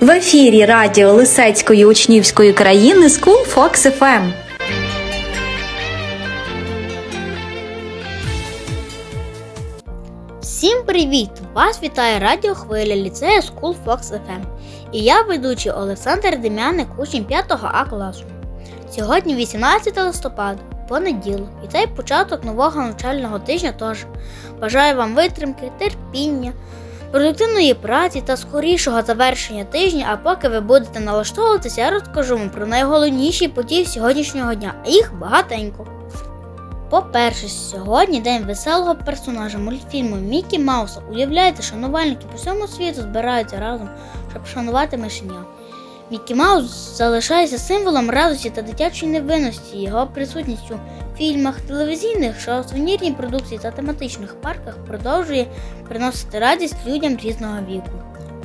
В ефірі радіо Лисецької учнівської країни School Fox FM. Всім привіт! Вас вітає радіохвиля ліцею School Fox FM. І я ведучий Олександр Дем'яник, учень 5 А класу. Сьогодні 18 листопада, понеділок, і цей початок нового навчального тижня тож бажаю вам витримки, терпіння, продуктивної праці та скорішого завершення тижня. А поки ви будете налаштовуватися, я розкажу вам про найголовніші події сьогоднішнього дня, а їх багатенько. По-перше, сьогодні день веселого персонажа мультфільму Мікі Мауса. Уявляєте, шанувальники по всьому світу збираються разом, щоб шанувати мишеня. Мікі Маус залишається символом радості та дитячої невинності. Його присутність у фільмах, телевізійних шоу, сувенірній продукції та тематичних парках продовжує приносити радість людям різного віку.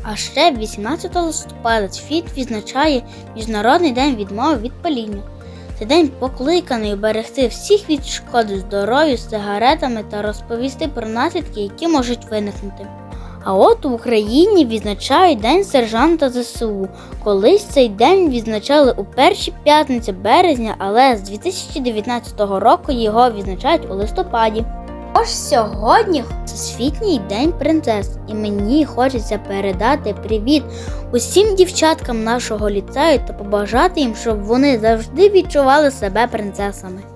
А ще 18 листопада світ відзначає Міжнародний день відмови від паління. Цей день покликаний уберегти всіх від шкоди здоров'ю з сигаретами та розповісти про наслідки, які можуть виникнути. А от в Україні відзначають День сержанта ЗСУ. Колись цей день відзначали у перші п'ятниці березня, але з 2019 року його відзначають у листопаді. Тож сьогодні Всесвітній день принцес, і мені хочеться передати привіт усім дівчаткам нашого ліцею та побажати їм, щоб вони завжди відчували себе принцесами.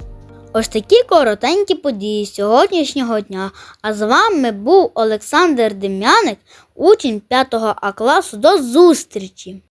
Ось такі коротенькі події сьогоднішнього дня. А з вами був Олександр Дем'яник, учень 5 А класу. До зустрічі!